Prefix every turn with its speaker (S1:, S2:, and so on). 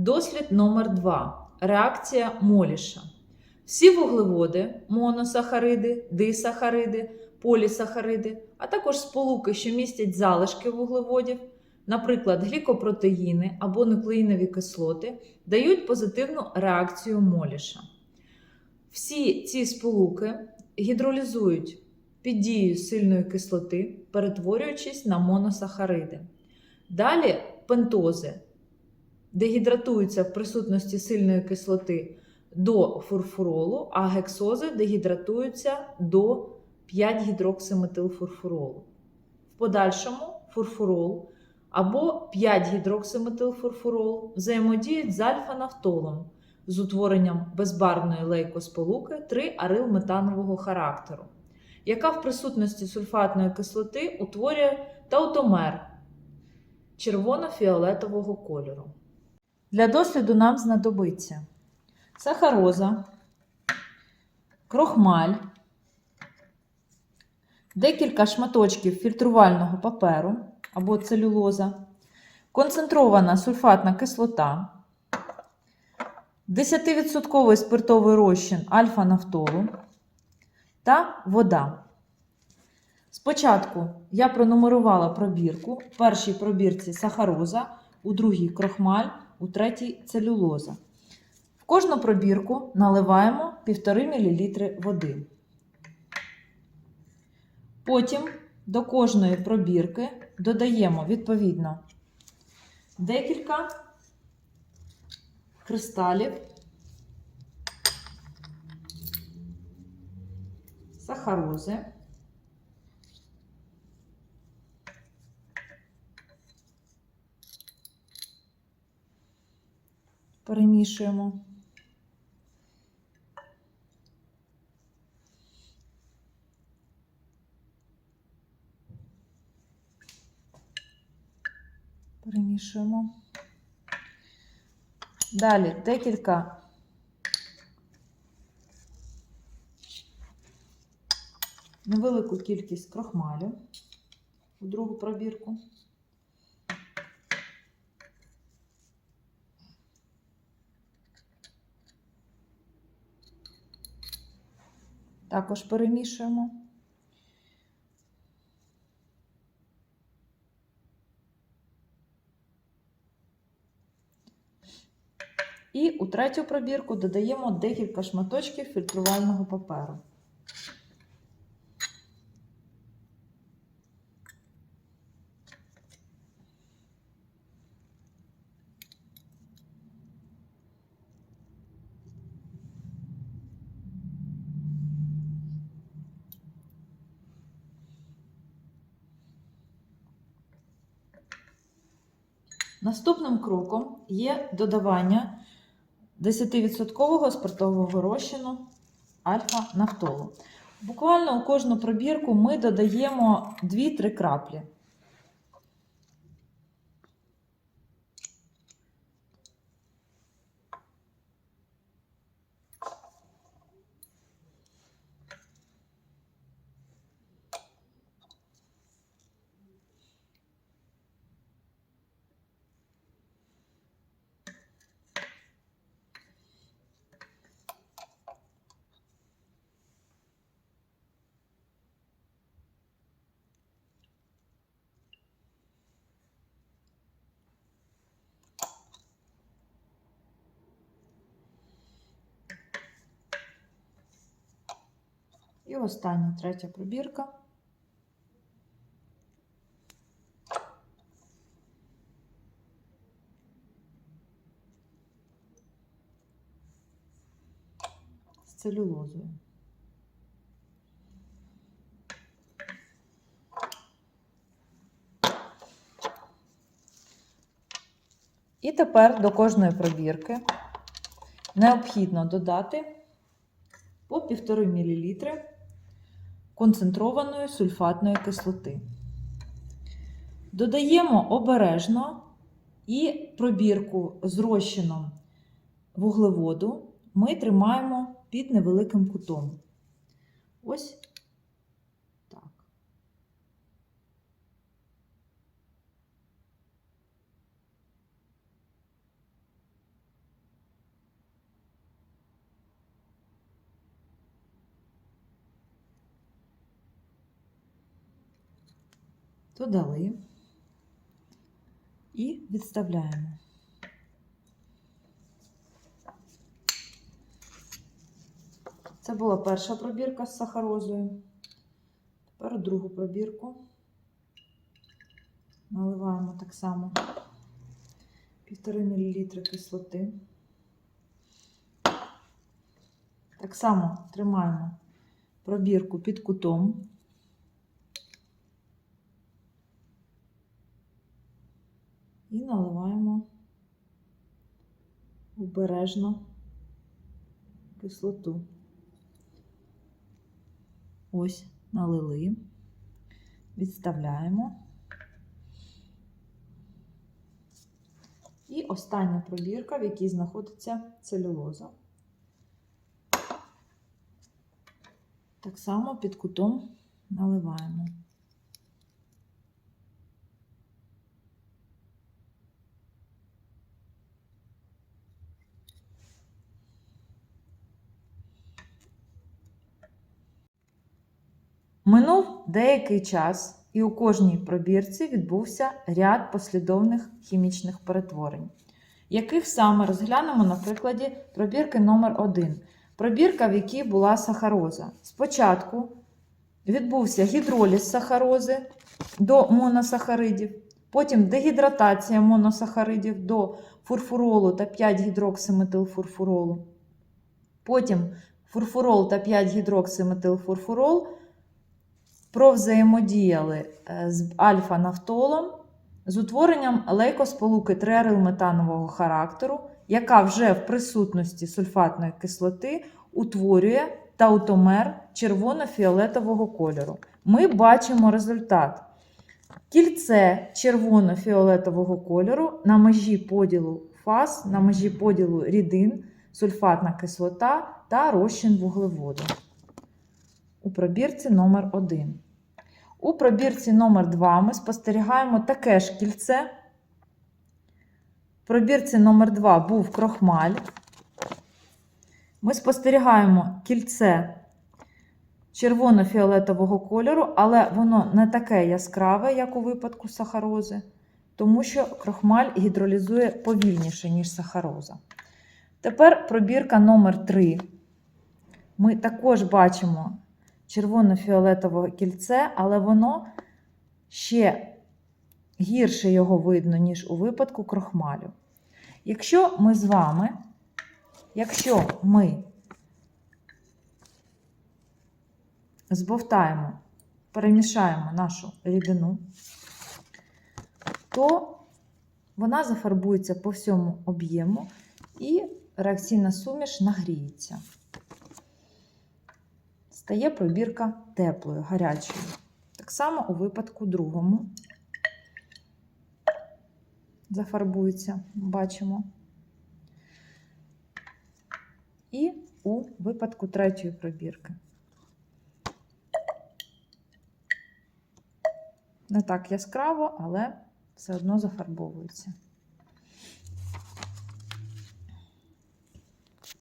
S1: Дослід номер 2 Реакція Моліша. Всі вуглеводи, моносахариди, дисахариди, полісахариди, а також сполуки, що містять залишки вуглеводів, наприклад, глікопротеїни або нуклеїнові кислоти, дають позитивну реакцію Моліша. Всі ці сполуки гідролізують під дією сильної кислоти, перетворюючись на моносахариди. Далі пентози дегідратуються в присутності сильної кислоти до фурфуролу, а гексози дегідратуються до 5-гідроксиметилфурфуролу. В подальшому фурфурол або 5-гідроксиметилфурфурол взаємодіють з альфа-нафтолом з утворенням безбарвної лейкосполуки 3-арилметанового характеру, яка в присутності сульфатної кислоти утворює таутомер червоно-фіолетового кольору. Для досліду нам знадобиться сахароза, крохмаль, декілька шматочків фільтрувального паперу або целюлоза, концентрована сульфатна кислота, 10% спиртовий розчин альфа-нафтолу та вода. Спочатку я пронумерувала пробірку. В першій пробірці сахароза, у другій крохмаль, у третій целюлоза. В кожну пробірку наливаємо 1,5 мл води. Потім до кожної пробірки додаємо відповідно декілька кристалів сахарози. Перемішуємо. Перемішуємо. Далі декілька невелику кількість крохмалю у другу пробірку. Також перемішуємо. І у третю пробірку додаємо декілька шматочків фільтрувального паперу. Наступним кроком є додавання 10% спиртового розчину альфа-нафтолу. Буквально у кожну пробірку ми додаємо 2-3 краплі. І остання третя пробірка. З целюлозою. І тепер до кожної пробірки необхідно додати по 1,5 мл концентрованої сульфатної кислоти. Додаємо обережно і пробірку з розчином вуглеводу ми тримаємо під невеликим кутом. Ось так. Додали і відставляємо. Це була перша пробірка з сахарозою. Тепер другу пробірку. Наливаємо так само 1,5 мл кислоти. Так само тримаємо пробірку під кутом. І наливаємо обережно кислоту. Ось налили, відставляємо. І остання пробірка, в якій знаходиться целюлоза. Так само під кутом наливаємо. Минув деякий час, і у кожній пробірці відбувся ряд послідовних хімічних перетворень, яких саме розглянемо на прикладі пробірки номер 1 Пробірка, в якій була сахароза. Спочатку відбувся гідроліз сахарози до моносахаридів, потім дегідратація моносахаридів до фурфуролу та 5 гідроксиметилфурфуролу. Потім фурфурол та 5 гідроксиметилфурфурол провзаємодіяли е, з альфа-нафтолом з утворенням лейкосполуки триарилметанового характеру, яка вже в присутності сульфатної кислоти утворює таутомер червоно-фіолетового кольору. Ми бачимо результат. Кільце червоно-фіолетового кольору на межі поділу фаз, на межі поділу рідин, сульфатна кислота та розчин вуглеводу. У пробірці номер 1 У пробірці номер 2 ми спостерігаємо таке ж кільце. В пробірці номер 2 був крохмаль. Ми спостерігаємо кільце червоно-фіолетового кольору, але воно не таке яскраве, як у випадку сахарози, тому що крохмаль гідролізує повільніше, ніж сахароза. Тепер пробірка номер 3 Ми також бачимо червоно-фіолетове кільце, але воно ще гірше його видно, ніж у випадку крохмалю. Якщо ми з вами, якщо ми збовтаємо, перемішаємо нашу рідину, то вона зафарбується по всьому об'єму і реакційна суміш нагріється. Стає пробірка теплою, гарячою. Так само у випадку другому зафарбується, бачимо. І у випадку третьої пробірки. Не так яскраво, але все одно зафарбовується.